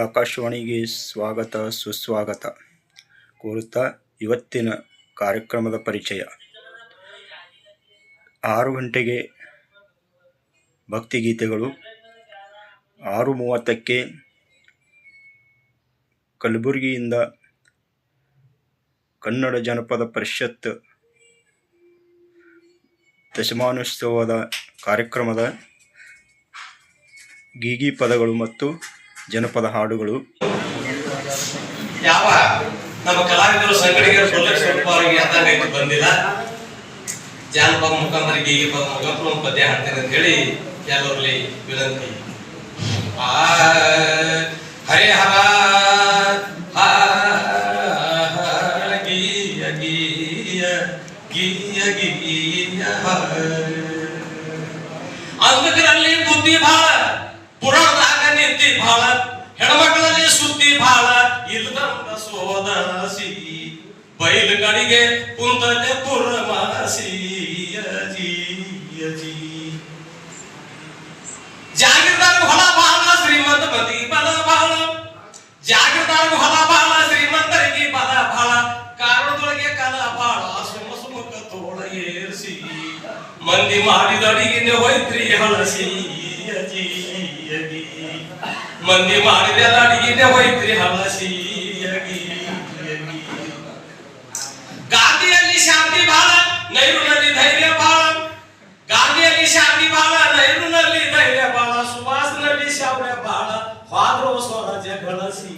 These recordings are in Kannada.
ಆಕಾಶವಾಣಿಗೆ ಸ್ವಾಗತ, ಸುಸ್ವಾಗತ. ಕೋರುತ್ತಾ ಇವತ್ತಿನ ಕಾರ್ಯಕ್ರಮದ ಪರಿಚಯ. ಆರು ಗಂಟೆಗೆ ಭಕ್ತಿಗೀತೆಗಳು, ಆರು ಮೂವತ್ತಕ್ಕೆ ಕಲಬುರಗಿಯಿಂದ ಕನ್ನಡ ಜನಪದ ಪರಿಷತ್ ದಶಮಾನೋತ್ಸವದ ಕಾರ್ಯಕ್ರಮದ ಗೀಗಿ ಪದಗಳು ಮತ್ತು ಜನಪದ ಹಾಡುಗಳು. ಯಾವ ನಮ್ಮ ಕಲಾವಿದರು ಪ್ರೊಜೆಕ್ಟ್ ಸ್ವಲ್ಪ ಅವರಿಗೆ ಅಂದಂಗೈತಿ ಬಂದಿಲ್ಲ. ಜಾನಪದ ಮುಖಂಡರಿಗೆ ಈಗ ಮುಖಾಂತರ ಪದ್ಯ ಹಾಡ್ತೇನೆ ಅಂತ ಹೇಳಿ ಎಲ್ಲರಲ್ಲಿ ವಿನಂತಿ. ಆ, ಹರೇ ಹರ. ಬೈಲು ಕಡೆಗೆ ಕುಂತಲೆ ಪುರಮಾಸಿ ಅಜಿ ಅಜಿ ಜಾಗೀರ್ದಾರ ಹೊಲ ಬಹಳ ಶ್ರೀಮಂತ ಮಂದಿ ಬಲ ಬಹಳ ಜಾಗೀರ್ದಾರ ಹೊಲ ಬಹಳ ಶ್ರೀಮಂತರಿಗೆ ಬಲ ಬಹಳ ಕಾರಣದೊಳಗೆ ಕಲ ಬಹಳ ಸುಮ ಸುಮಕ ತೋಳ ಏರಿಸಿ ಮಂದಿ ಮಾಡಿದ ಅಡಿಗೆ ಹೋಯ್ತ್ರಿ ಹಳಸಿ ಅಜಿ ಅಗಿ ಮಂದಿ ಮಾಡಿದ ಅಡಿಗೆ ಹೋಯ್ತ್ರಿ ಹಳಸಿ ಗಾಂಧಿಯಲ್ಲಿ ಶಾಂತಿ ಬಹಳ ನೈರುನಲ್ಲಿ ಧೈರ್ಯ ಬಹಳ ಗಾಂಧಿಯಲ್ಲಿ ಶಾಂತಿ ಬಹಳ ನೈರುನಲ್ಲಿ ಧೈರ್ಯ ಬಹಳ ಸುಭಾಷ್ನಲ್ಲಿ ಶೌರ್ಯ ಬಹಳ ಹೋದ್ರು ಸ್ವರಾಜ್ಯ ಗಳಸಿ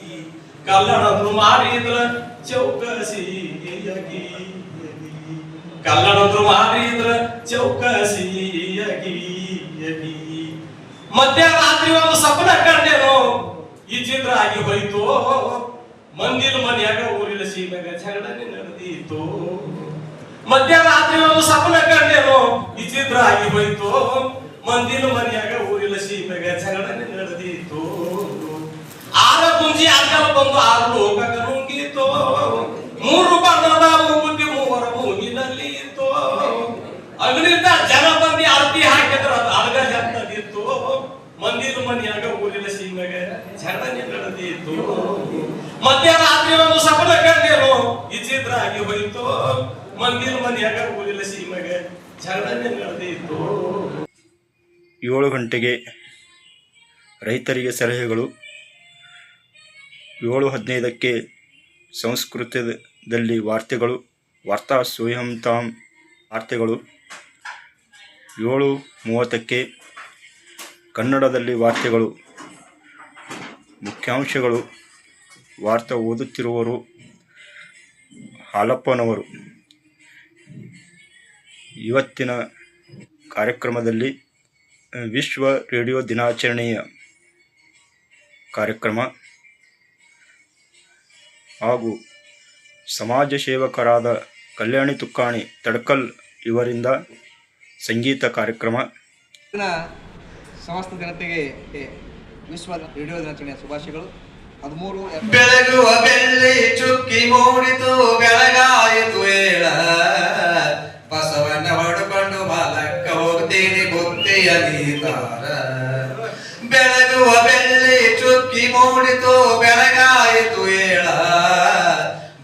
ಕಲ್ಲಣದ್ರು ಮಾಡಿದ್ರ ಚೌಕಸಿ, ಯಗಿ ಕಲ್ಲಣದ್ರು ಮಾಡಿದ್ರ ಚೌಕಸಿ, ಯಗಿ ಯಗಿ. ಮಧ್ಯರಾತ್ರಿ ಒಂದು ಸಪನ ಕಂಡೆನು, ಈ ಚಿತ್ರ ಆಗಿ ಹೋಯ್ತು. ಮಂದಿರ ಮನ್ಯಾಗ ಊರಿನ ಸೀಮೆಗ? ಜಗಳನೆ ನಡೆದೀತು. ಮಧ್ಯರಾತ್ರಿ ಒಂದು ಸಪನ ಕಂಡೇನೋ? ಈ ಚಿತ್ರ ಆಗಿ ಹೋಯ್ತು ಮಂದಿರ ಮನ್ಯಾಗ ಊರಿನ ಸೀಮೆಗ? ಜಗಳನೆ ನಡೆದೀತು. ಆರ ಗುಂಜಿ ಆರ್ಗಲ ಬಂದು ಆರು ಲೋಕಕ ನುಂಗಿತು. ಮೂರು ಬಣ್ಣದ ಮೂಗುತಿ ಮೂವರ ಮೂಗಿನಲ್ಲಿ ಇತ್ತು. ಅಗ್ನಿಂದ ಜನ ಬಂದಿ ಅರ್ತಿ ಹಾಕಿದ್ರ. ಅದು ಅರ್ಗ ಜಂತದಿತ್ತು ಮಂದಿರ ಮನೆಯಾಗ ಊರಿನ ಸೀಮೆಗ? ಜಗಳನೆ ನಡೆದಿತ್ತು ಮಧ್ಯರಾತ್ರಿ ಒಂದು ಸಪದ ಕಂಡೇನು ವಿಚಿತ್ರ ಆಗಿ ಹೋಯ್ತು. ಮಂದಿರ ಮಂದಿ ಯಾಕ ಹೋಗಿಲ್ಲ ಸೀಮೆಗೆ ಜಗಳನೆ ನಡೆದಿತ್ತು ಏಳು ಗಂಟೆಗೆ ರೈತರಿಗೆ ಸಲಹೆಗಳು. ಏಳು ಹದಿನೈದಕ್ಕೆ ಸಂಸ್ಕೃತದಲ್ಲಿ ವಾರ್ತೆಗಳು, ವಾರ್ತಾ ಸ್ವಯಂತಾಂ ವಾರ್ತೆಗಳು. ಏಳು ಮೂವತ್ತಕ್ಕೆ ಕನ್ನಡದಲ್ಲಿ ವಾರ್ತೆಗಳು, ಮುಖ್ಯಾಂಶಗಳು. ವಾರ್ತೆ ಓದುತ್ತಿರುವವರು ಹಾಲಪ್ಪನವರು. ಇವತ್ತಿನ ಕಾರ್ಯಕ್ರಮದಲ್ಲಿ ವಿಶ್ವ ರೇಡಿಯೋ ದಿನಾಚರಣೆಯ ಕಾರ್ಯಕ್ರಮ ಹಾಗೂ ಸಮಾಜ ಸೇವಕರಾದ ಕಲ್ಯಾಣಿ ತುಕ್ಕಾಣಿ ತಡಕಲ್ ಇವರಿಂದ ಸಂಗೀತ ಕಾರ್ಯಕ್ರಮ. ಸಮಸ್ತ ಜನತೆಗೆ ವಿಶ್ವ ರೇಡಿಯೋ ದಿನಾಚರಣೆಯ ಶುಭಾಶಯಗಳು. ಬೆಳಗುವ ಬೆಳ್ಳಿ ಚುಕ್ಕಿ ಮೂಡಿತು, ಬೆಳಗಾಯಿತು ಏಳ. ಬಸವನ್ನ ಹೊಡ್ಕೊಂಡು ಬಾಲಕ್ಕ ಹೋಗ್ತೀನಿ ಬುತ್ತಿಯ ನೀತಾರ ಬೆಳಗುವ ಬೆಳ್ಳಿ ಚುಕ್ಕಿ ಮೂಡಿತು, ಬೆಳಗಾಯಿತು ಏಳ.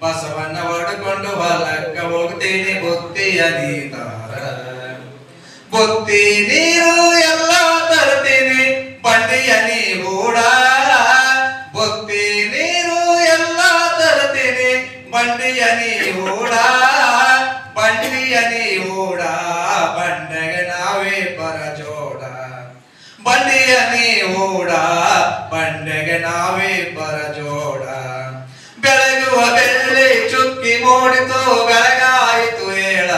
ಬಸವನ ಹೊಡ್ಕೊಂಡು ಬಾಲಕ್ಕ ಹೋಗ್ತೀನಿ ಬುತ್ತಿಯ ನೀತಾರ ಬುತ್ತಿ ನೀರು ಎಲ್ಲ ತರ್ತೀನಿ, ಬಂಡಿಯ ನೀ ಹೂಡ ತರ್ತೀನಿ ಬಂಡಿಯ ನೀ ಹೂಡ ಬಂಡಿಯ ನೀ ಹೂಡ ಬಂಡೆಗೆ ನಾವೇ ಬರ ಜೋಡ ಬಂಡಿಯ ನೀ ಹೂಡ ಬಂಡೆಗೆ ನಾವೇ ಬರ ಜೋಡ ಬೆಳಗುವ ಬೆಳ್ಳಿ ಚುಕ್ಕಿ ಮೂಡಿತು, ಬೆಳಗಾಯಿತು ಹೇಳ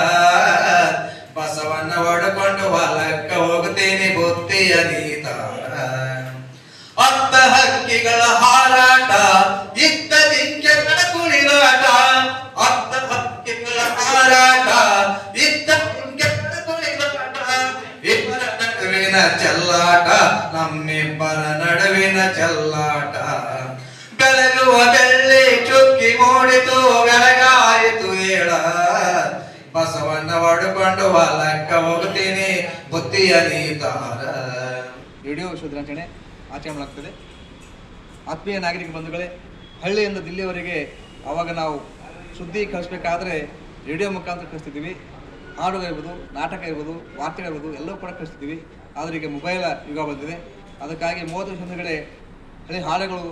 ಬಸವನ್ನ ಹೊಡ್ಕೊಂಡು ಹೊಲಕ್ಕ ಹೋಗ್ತೀನಿ ಬುತ್ತಿಯ ನೀತಾರ ಅತ್ತ ಹಕ್ಕಿಗಳ ಹಾರಾಟ ಆಚರಣೆ ಮಾಡಲಾಗ್ತದೆ ಆತ್ಮೀಯ ನಾಗರಿಕ ಬಂಧುಗಳೇ, ಹಳ್ಳಿಯಿಂದ ದಿಲ್ಲಿಯವರೆಗೆ ಆವಾಗ ನಾವು ಸುದ್ದಿ ಕಳಿಸ್ಬೇಕಾದ್ರೆ ರೇಡಿಯೋ ಮುಖಾಂತರ ಕಳಿಸ್ತಿದ್ದೀವಿ. ಹಾಡುಗಳು ಇರ್ಬೋದು, ನಾಟಕ ಇರ್ಬೋದು ವಾರ್ತೆಗಳಿರ್ಬೋದು ಎಲ್ಲವೂ ಕೂಡ ಕಳಿಸ್ತಿದ್ದೀವಿ. ಆದರೆ ಈಗ ಮೊಬೈಲ ಯುಗ ಬಂದಿದೆ. ಅದಕ್ಕಾಗಿ ಮೂವತ್ತು ವರ್ಷ ಹಳೆ ಹಾಡುಗಳು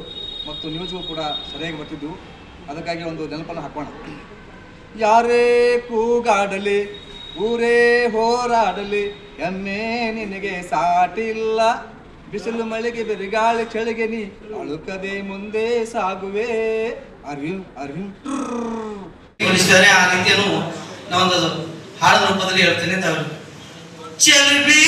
ಮತ್ತು ನ್ಯೂಸ್ಗಳು ಕೂಡ ಸರಿಯಾಗಿ ಬರ್ತಿದ್ದವು ಅದಕ್ಕಾಗಿ ಒಂದು ನೆನಪನ್ನು ಹಾಕೋಣ. ಯಾರೇ ಕೂಗಾಡಲಿ, ಊರೇ ಹೋರಾಡಲಿ, ಎಮ್ಮೆ ನಿನಗೆ ಸಾಟಿಲ್ಲ. ಬಿಸಿಲು ಮಳೆಗೆ ಬೆರಿಗಾಳಿ ಚಳಿಗೆ ನೀ ಅಳುಕದೆ ಮುಂದೆ ಸಾಗುವೆ. ಅರಿವು ಅರಿವು. ಆ ರೀತಿಯನ್ನು ನಾವೊಂದು ಹಾಡದ ರೂಪದಲ್ಲಿ ಹೇಳ್ತೇನೆ ಚಲಬಿ ಚಲಬಿ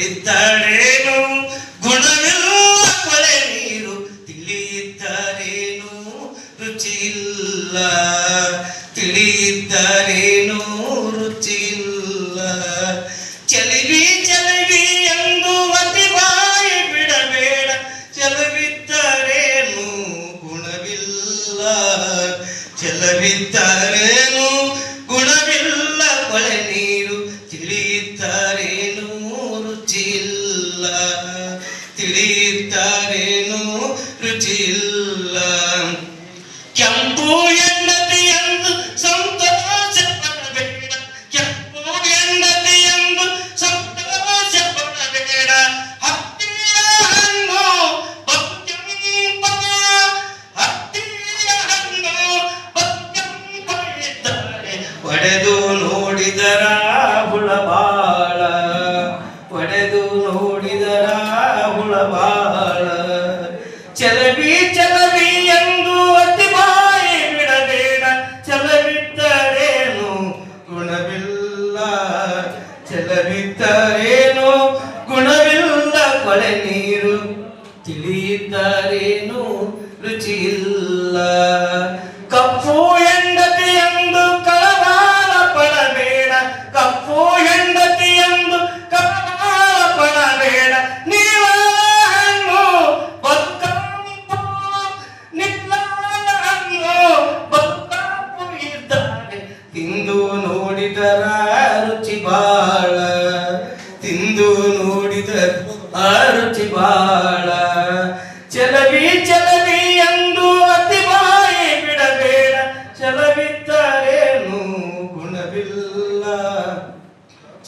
ಚಲಬಿದ್ದರೇನು ಗುಣವಿಲ್ಲ ಕೊಳೆ ನೀರು. ತಿಳಿಯಿದ್ದಾರೇನು ರುಚಿ ಇಲ್ಲ ರುಚಿಯಿಲ್ಲ. ರುಚಿ ಇಲ್ಲ ಚಲಿವಿ ಚಲಿವಿ ಎಂದು ಅತಿ ಬಾಯಿ ಬಿಡಬೇಡ. ಚಲವಿದ್ದರೇನು? ಗುಣವಿಲ್ಲ. ಚಲವಿದ್ದರೇನು? ಗುಣವಿಲ್ಲ. ಕೊಳೆ ನೀರು. ತಿಳಿಯಿದ್ದರೇನು ತಿಳಿಯಿದ್ದರೇನು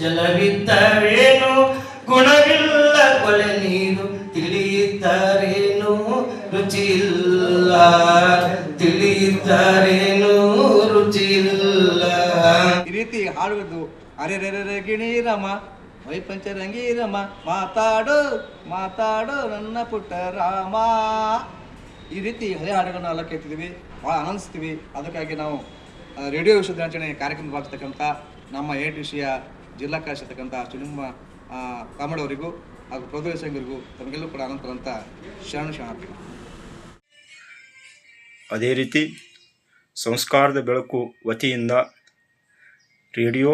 ಚಲವಿದ್ದರೇನು ಗುಣವಿಲ್ಲ ಕೊಲೆ ನೀರು ಇಲ್ಲ ರುಚಿಯಿಲ್ಲ. ರುಚಿ ಈ ರೀತಿ ಹಾಡುವುದು ಅರೆ ಗಿಣಿರಮ ವೈಪಂಚರಂಗೀರಮ ಮಾತಾಡು ಮಾತಾಡು ನನ್ನ ಪುಟ್ಟ ರಾಮ. ಈ ರೀತಿ ಹಳೆ ಹಾಡುಗಳನ್ನ ಎಲ್ಲ ಕೇಳ್ತಿದ್ದೀವಿ ಭಾಳ ಆನಂದಿಸ್ತೀವಿ. ಅದಕ್ಕಾಗಿ ನಾವು ರೇಡಿಯೋ ವಿಶ್ವ ದಿನಾಚರಣೆ ಕಾರ್ಯಕ್ರಮ ಭಾಗಿಸ್ತಕ್ಕಂಥ ನಮ್ಮ ಏಟ್ ವಿಷಯ ಜಿಲ್ಲಾ ಕಾರ್ಯದರ್ತಕ್ಕಂಥ ಸುನಿಮ್ಮ ಕಾಮಡವರಿಗೂ ಹಾಗೂ ಪ್ರೌಢ ಸಂಘರಿಗೂ ತಮಗೆಲ್ಲೂ ಕೂಡ ಅನಂತರಂತ ಶರಣ ಶರಣಾರ್ಥಿ ಅದೇ ರೀತಿ ಸಂಸ್ಕಾರದ ಬೆಳಕು ವತಿಯಿಂದ ರೇಡಿಯೋ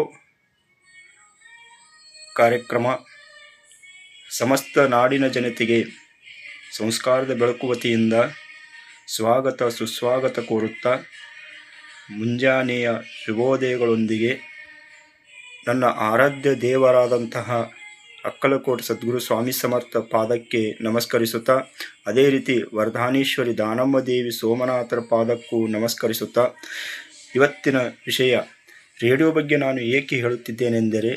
ಕಾರ್ಯಕ್ರಮ ಸಮಸ್ತ ನಾಡಿನ ಜನತೆಗೆ ಸಂಸ್ಕಾರದ ಬೆಳಕು ವತಿಯಿಂದ ಸ್ವಾಗತ, ಸುಸ್ವಾಗತ ಕೋರುತ್ತಾ ಮುಂಜಾನೆಯ ಶುಭೋದಯಗಳೊಂದಿಗೆ ನನ್ನ ಆರಾಧ್ಯ ದೇವರಾದಂತಹ ಅಕ್ಕಲಕೋಟ ಸದ್ಗುರು ಸ್ವಾಮಿ ಸಮರ್ಥ ಪಾದಕ್ಕೆ ನಮಸ್ಕರಿಸುತ್ತಾ, ಅದೇ ರೀತಿ ವರ್ಧಾನೇಶ್ವರಿ ದಾನಮ್ಮ ದೇವಿ ಸೋಮನಾಥರ ಪಾದಕ್ಕೂ ನಮಸ್ಕರಿಸುತ್ತಾ, ಇವತ್ತಿನ ವಿಷಯ ರೇಡಿಯೋ ಬಗ್ಗೆ ನಾನು ಏಕೆ ಹೇಳುತ್ತಿದ್ದೇನೆಂದರೆ,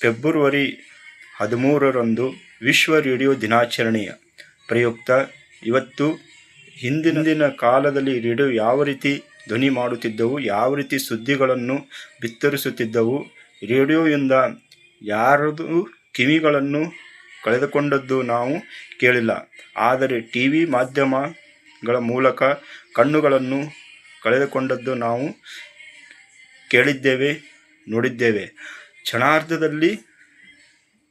ಫೆಬ್ರವರಿ ಹದಿಮೂರರಂದು ವಿಶ್ವ ರೇಡಿಯೋ ದಿನಾಚರಣೆಯ ಪ್ರಯುಕ್ತ, ಇವತ್ತು ಹಿಂದಿನ ಕಾಲದಲ್ಲಿ ರೇಡಿಯೋ ಯಾವ ರೀತಿ ಧ್ವನಿ ಮಾಡುತ್ತಿದ್ದವು, ಯಾವ ರೀತಿ ಸುದ್ದಿಗಳನ್ನು ಬಿತ್ತರಿಸುತ್ತಿದ್ದವು, ರೇಡಿಯೋಯಿಂದ ಯಾರದು ಕಿವಿಗಳನ್ನು ಕಳೆದುಕೊಂಡದ್ದು ನಾವು ಕೇಳಿಲ್ಲ. ಆದರೆ ಟಿ ವಿ ಮಾಧ್ಯಮಗಳ ಮೂಲಕ ಕಣ್ಣುಗಳನ್ನು ಕಳೆದುಕೊಂಡದ್ದು ನಾವು ಕೇಳಿದ್ದೇವೆ, ನೋಡಿದ್ದೇವೆ. ಕ್ಷಣಾರ್ಧದಲ್ಲಿ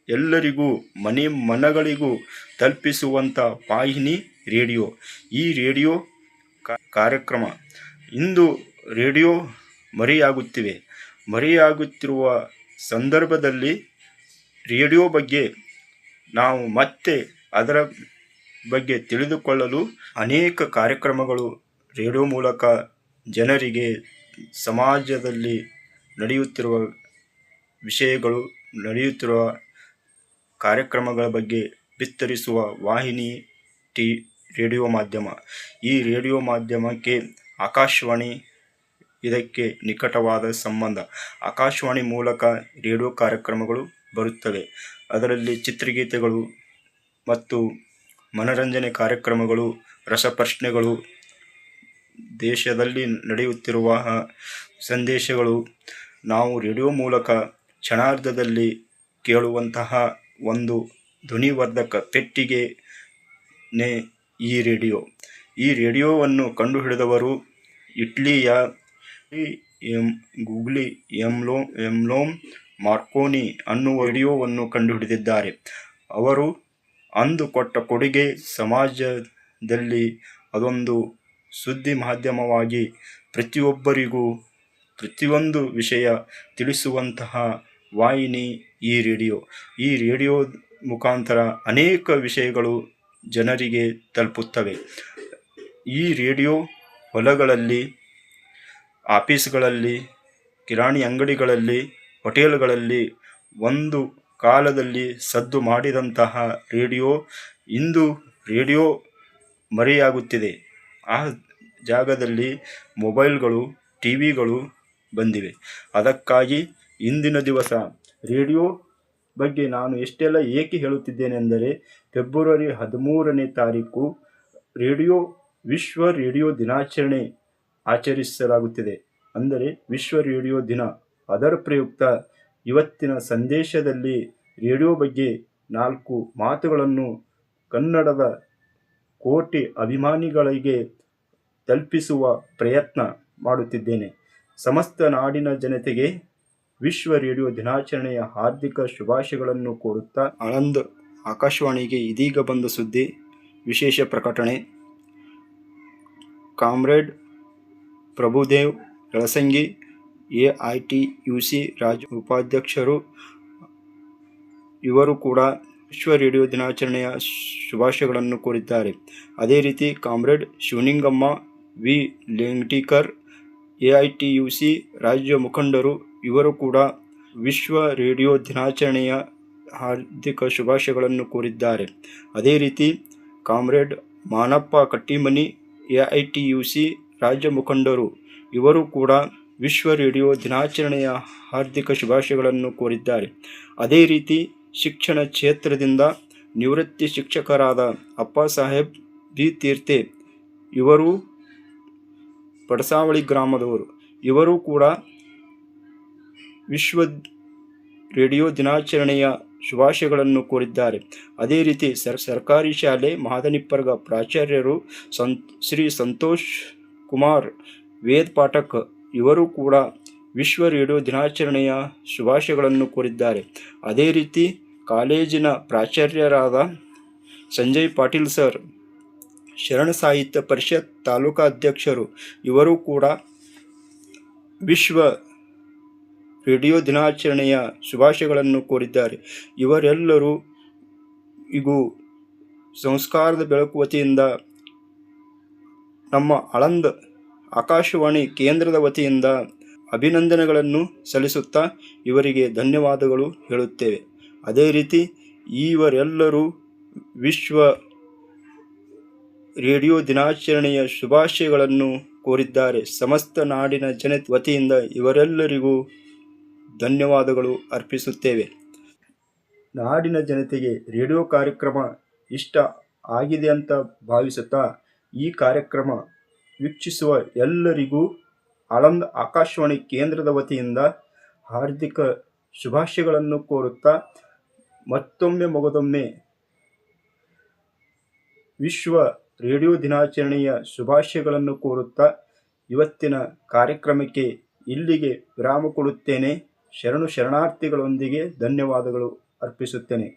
ಎಲ್ಲರಿಗೂ, ಮನೆ ಮನಗಳಿಗೂ ತಲುಪಿಸುವಂಥ ವಾಹಿನಿ ರೇಡಿಯೋ. ಈ ರೇಡಿಯೋ ಕಾರ್ಯಕ್ರಮ ಇಂದು ರೇಡಿಯೋ ಮರೆಯಾಗುತ್ತಿವೆ. ಮರೆಯಾಗುತ್ತಿರುವ ಸಂದರ್ಭದಲ್ಲಿ ರೇಡಿಯೋ ಬಗ್ಗೆ ನಾವು ಮತ್ತೆ ಅದರ ಬಗ್ಗೆ ತಿಳಿದುಕೊಳ್ಳಲು ಅನೇಕ ಕಾರ್ಯಕ್ರಮಗಳು ರೇಡಿಯೋ ಮೂಲಕ ಜನರಿಗೆ ಸಮಾಜದಲ್ಲಿ ನಡೆಯುತ್ತಿರುವ ವಿಷಯಗಳು, ನಡೆಯುತ್ತಿರುವ ಕಾರ್ಯಕ್ರಮಗಳ ಬಗ್ಗೆ ಬಿತ್ತರಿಸುವ ವಾಹಿನಿ ಟಿ ರೇಡಿಯೋ ಮಾಧ್ಯಮ. ಈ ರೇಡಿಯೋ ಮಾಧ್ಯಮಕ್ಕೆ ಆಕಾಶವಾಣಿ ಇದಕ್ಕೆ ನಿಕಟವಾದ ಸಂಬಂಧ. ಆಕಾಶವಾಣಿ ಮೂಲಕ ರೇಡಿಯೋ ಕಾರ್ಯಕ್ರಮಗಳು ಬರುತ್ತವೆ. ಅದರಲ್ಲಿ ಚಿತ್ರಗೀತೆಗಳು ಮತ್ತು ಮನರಂಜನೆ ಕಾರ್ಯಕ್ರಮಗಳು, ರಸಪ್ರಶ್ನೆಗಳು, ದೇಶದಲ್ಲಿ ನಡೆಯುತ್ತಿರುವ ಸಂದೇಶಗಳು, ನಾವು ರೇಡಿಯೋ ಮೂಲಕ ಕ್ಷಣಾರ್ಧದಲ್ಲಿ ಕೇಳುವಂತಹ ಒಂದು ಧ್ವನಿವರ್ಧಕ ಪೆಟ್ಟಿಗೆನೇ ಈ ರೇಡಿಯೋ. ಈ ರೇಡಿಯೋವನ್ನು ಕಂಡುಹಿಡಿದವರು ಇಟ್ಲಿಯ ಎಂ, ಗೂಗ್ಲಿ ಎಂಲೋ ಎಂಲೋಮ್ ಮಾರ್ಕೋನಿ ಅನ್ನುವ ರೇಡಿಯೋವನ್ನು ಕಂಡುಹಿಡಿದಿದ್ದಾರೆ. ಅವರು ಅಂದು ಕೊಟ್ಟ ಕೊಡುಗೆ ಸಮಾಜದಲ್ಲಿ ಅದೊಂದು ಸುದ್ದಿ ಮಾಧ್ಯಮವಾಗಿ ಪ್ರತಿಯೊಬ್ಬರಿಗೂ ಪ್ರತಿಯೊಂದು ವಿಷಯ ತಿಳಿಸುವಂತಹ ವಾಹಿನಿ ಈ ರೇಡಿಯೋ. ಈ ರೇಡಿಯೋ ಮುಖಾಂತರ ಅನೇಕ ವಿಷಯಗಳು ಜನರಿಗೆ ತಲುಪುತ್ತವೆ. ಈ ರೇಡಿಯೋ ಹೊಲಗಳಲ್ಲಿ, ಆಫೀಸ್ಗಳಲ್ಲಿ, ಕಿರಾಣಿ ಅಂಗಡಿಗಳಲ್ಲಿ, ಹೋಟೆಲ್ಗಳಲ್ಲಿ ಒಂದು ಕಾಲದಲ್ಲಿ ಸದ್ದು ಮಾಡಿದಂತಹ ರೇಡಿಯೋ ಇಂದು ರೇಡಿಯೋ ಮರೆಯಾಗುತ್ತಿದೆ. ಆ ಜಾಗದಲ್ಲಿ ಮೊಬೈಲ್ಗಳು ಟಿ ವಿಗಳು ಬಂದಿವೆ. ಅದಕ್ಕಾಗಿ ಇಂದಿನ ದಿವಸ ರೇಡಿಯೋ ಬಗ್ಗೆ ನಾನು ಎಷ್ಟೆಲ್ಲ ಏಕೆ ಹೇಳುತ್ತಿದ್ದೇನೆಂದರೆ, ಫೆಬ್ರವರಿ ಹದಿಮೂರನೇ ತಾರೀಕು ರೇಡಿಯೋ ವಿಶ್ವ ರೇಡಿಯೋ ದಿನಾಚರಣೆ ಆಚರಿಸಲಾಗುತ್ತಿದೆ. ಅಂದರೆ ವಿಶ್ವ ರೇಡಿಯೋ ದಿನ. ಅದರ ಪ್ರಯುಕ್ತ ಇವತ್ತಿನ ಸಂದೇಶದಲ್ಲಿ ರೇಡಿಯೋ ಬಗ್ಗೆ ನಾಲ್ಕು ಮಾತುಗಳನ್ನು ಕನ್ನಡದ ಕೋಟಿ ಅಭಿಮಾನಿಗಳಿಗೆ ತಲುಪಿಸುವ ಪ್ರಯತ್ನ ಮಾಡುತ್ತಿದ್ದೇನೆ. ಸಮಸ್ತ ನಾಡಿನ ಜನತೆಗೆ ವಿಶ್ವ ರೇಡಿಯೋ ದಿನಾಚರಣೆಯ ಹಾರ್ದಿಕ ಶುಭಾಶಯಗಳನ್ನು ಕೋರುತ್ತಾ ಆನಂದ್ ಆಕಾಶವಾಣಿಗೆ ಇದೀಗ ಬಂದ ಸುದ್ದಿ. ವಿಶೇಷ ಪ್ರಕಟಣೆ. Comrade, Prabhudev Yalasangi A I T U C ರಾಜ್ಯ ಉಪಾಧ್ಯಕ್ಷರು, ಇವರು ಕೂಡ ವಿಶ್ವ ರೇಡಿಯೋ ದಿನಾಚರಣೆಯ ಶುಭಾಶಯಗಳನ್ನು ಕೋರಿದ್ದಾರೆ. ಅದೇ ರೀತಿ comrade, Shivaningamma, V. Lengtikar, A I T U C ರಾಜ್ಯ ಮುಖಂಡರು, ಇವರು ಕೂಡ ವಿಶ್ವ ರೇಡಿಯೋ ದಿನಾಚರಣೆಯ ಹಾರ್ದಿಕ ಶುಭಾಶಯಗಳನ್ನು ಕೋರಿದ್ದಾರೆ. ಅದೇ ರೀತಿ comrade, Manappa Kattimani A I T U C ರಾಜ್ಯ ಮುಖಂಡರು, ಇವರು ಕೂಡ ವಿಶ್ವ ರೇಡಿಯೋ ದಿನಾಚರಣೆಯ ಹಾರ್ದಿಕ ಶುಭಾಶಯಗಳನ್ನು ಕೋರಿದ್ದಾರೆ. ಅದೇ ರೀತಿ ಶಿಕ್ಷಣ ಕ್ಷೇತ್ರದಿಂದ ನಿವೃತ್ತಿ ಶಿಕ್ಷಕರಾದ ಅಪ್ಪ ಸಾಹೇಬ್ ಬಿ ತೀರ್ತೆ, ಇವರು ಪಡಸಾವಳಿ ಗ್ರಾಮದವರು, ಇವರು ಕೂಡ ವಿಶ್ವ ರೇಡಿಯೋ ದಿನಾಚರಣೆಯ ಶುಭಾಶಯಗಳನ್ನು ಕೋರಿದ್ದಾರೆ. ಅದೇ ರೀತಿ ಸರ್, ಸರ್ಕಾರಿ ಶಾಲೆ ಮಹಾದನಿಪ್ಪರ್ಗ ಪ್ರಾಚಾರ್ಯರು ಸಂ, ಶ್ರೀ ಸಂತೋಷ್ ಕುಮಾರ್ ವೇದ್ ಪಾಠಕ್ ಇವರು ಕೂಡ ವಿಶ್ವ ರೇಡಿಯೋ ದಿನಾಚರಣೆಯ ಶುಭಾಶಯಗಳನ್ನು ಕೋರಿದ್ದಾರೆ. ಅದೇ ರೀತಿ ಕಾಲೇಜಿನ ಪ್ರಾಚಾರ್ಯರಾದ ಸಂಜಯ್ ಪಾಟೀಲ್ ಸರ್, ಶರಣ ಸಾಹಿತ್ಯ ಪರಿಷತ್ ತಾಲೂಕಾ ಅಧ್ಯಕ್ಷರು ಇವರು ಕೂಡ ವಿಶ್ವ ರೇಡಿಯೋ ದಿನಾಚರಣೆಯ ಶುಭಾಶಯಗಳನ್ನು ಕೋರಿದ್ದಾರೆ. ಇವರೆಲ್ಲರೂ ಇಗೂ, ಸಂಸ್ಕಾರದ ಬೆಳಕು ವತಿಯಿಂದ ನಮ್ಮ ಅಳಂದ ಆಕಾಶವಾಣಿ ಕೇಂದ್ರದ ವತಿಯಿಂದ ಅಭಿನಂದನೆಗಳನ್ನು ಸಲ್ಲಿಸುತ್ತಾ ಇವರಿಗೆ ಧನ್ಯವಾದಗಳು ಹೇಳುತ್ತೇವೆ. ಅದೇ ರೀತಿ ಇವರೆಲ್ಲರೂ ವಿಶ್ವ ರೇಡಿಯೋ ದಿನಾಚರಣೆಯ ಶುಭಾಶಯಗಳನ್ನು ಕೋರಿದ್ದಾರೆ. ಸಮಸ್ತ ನಾಡಿನ ಜನ ವತಿಯಿಂದ ಇವರೆಲ್ಲರಿಗೂ ಧನ್ಯವಾದಗಳು ಅರ್ಪಿಸುತ್ತೇವೆ. ನಾಡಿನ ಜನತೆಗೆ ರೇಡಿಯೋ ಕಾರ್ಯಕ್ರಮ ಇಷ್ಟ ಆಗಿದೆ ಅಂತ ಭಾವಿಸುತ್ತಾ ಈ ಕಾರ್ಯಕ್ರಮ ವೀಕ್ಷಿಸುವ ಎಲ್ಲರಿಗೂ ಆಳಂದ ಆಕಾಶವಾಣಿ ಕೇಂದ್ರದ ವತಿಯಿಂದ ಹಾರ್ದಿಕ ಶುಭಾಶಯಗಳನ್ನು ಕೋರುತ್ತಾ ಮತ್ತೊಮ್ಮೆ ಮೊಗದೊಮ್ಮೆ ವಿಶ್ವ ರೇಡಿಯೋ ದಿನಾಚರಣೆಯ ಶುಭಾಶಯಗಳನ್ನು ಕೋರುತ್ತಾ ಇವತ್ತಿನ ಕಾರ್ಯಕ್ರಮಕ್ಕೆ ಇಲ್ಲಿಗೆ ವಿರಾಮ ಕೊಡುತ್ತೇನೆ. ಶರಣು ಶರಣಾರ್ಥಿಗಳೊಂದಿಗೆ ಧನ್ಯವಾದಗಳು ಅರ್ಪಿಸುತ್ತೇನೆ.